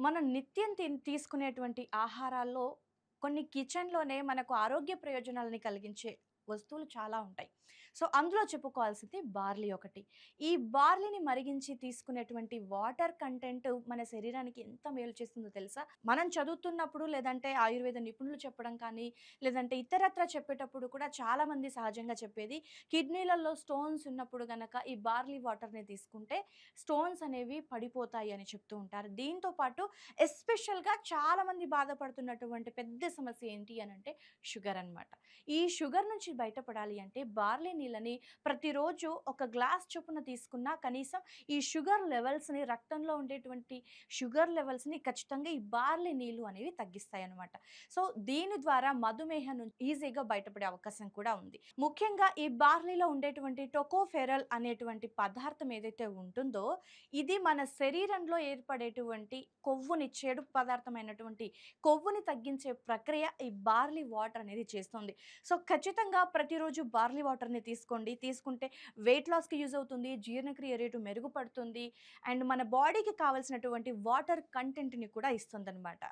మనం నిత్యం తిన్ తీసుకునేటువంటి ఆహారాల్లో కొన్ని కిచెన్‌లోనే మనకు ఆరోగ్య ప్రయోజనాలని కలిగించే వస్తువులు చాలా ఉంటాయి. సో, అందులో చెప్పుకోవాల్సింది బార్లీ ఒకటి. ఈ బార్లీని మరిగించి తీసుకునేటువంటి వాటర్ కంటెంట్ మన శరీరానికి ఎంత మేలు చేస్తుందో తెలుసా? మనం చదువుతున్నప్పుడు లేదంటే ఆయుర్వేద నిపుణులు చెప్పడం కానీ, లేదంటే ఇతరత్ర చెప్పేటప్పుడు కూడా చాలామంది సహజంగా చెప్పేది కిడ్నీలలో స్టోన్స్ ఉన్నప్పుడు గనక ఈ బార్లీ వాటర్‌ని తీసుకుంటే స్టోన్స్ అనేవి పడిపోతాయి అని చెప్తూ ఉంటారు. దీంతో పాటు ఎస్పెషల్‌గా చాలామంది బాధపడుతున్నటువంటి పెద్ద సమస్య ఏంటి అని అంటే షుగర్ అనమాట. ఈ షుగర్ నుంచి బయటపడాలి అంటే బార్లీ నీళ్ళని ప్రతిరోజు ఒక గ్లాస్ చొప్పున తీసుకున్నా కనీసం ఈ షుగర్ లెవెల్స్‌ని రక్తంలో ఉండేటువంటి షుగర్ లెవెల్స్‌ని ఖచ్చితంగా ఈ బార్లీ నీళ్ళు అనేవి తగ్గిస్తాయి అనమాట సో, దీని ద్వారా మధుమేహం నుంచి ఈజీగా బయటపడే అవకాశం కూడా ఉంది. ముఖ్యంగా ఈ బార్లీలో ఉండేటువంటి టొకోఫెరల్ అనేటువంటి పదార్థం ఏదైతే ఉంటుందో, ఇది మన శరీరంలో ఏర్పడేటువంటి కొవ్వుని చెడు పదార్థమైనటువంటి కొవ్వుని తగ్గించే ప్రక్రియ ఈ బార్లీ వాటర్ అనేది చేస్తుంది. సో, ఖచ్చితంగా ప్రతిరోజు బార్లీ వాటర్‌ని తీసుకోండి. తీసుకుంటే వెయిట్ లాస్‌కి యూజ్ అవుతుంది. జీర్ణక్రియ రేటు మెరుగుపడుతుంది. అండ్ మన బాడీకి కావాల్సినటువంటి వాటర్ కంటెంట్‌ని కూడా ఇస్తుందనమాట.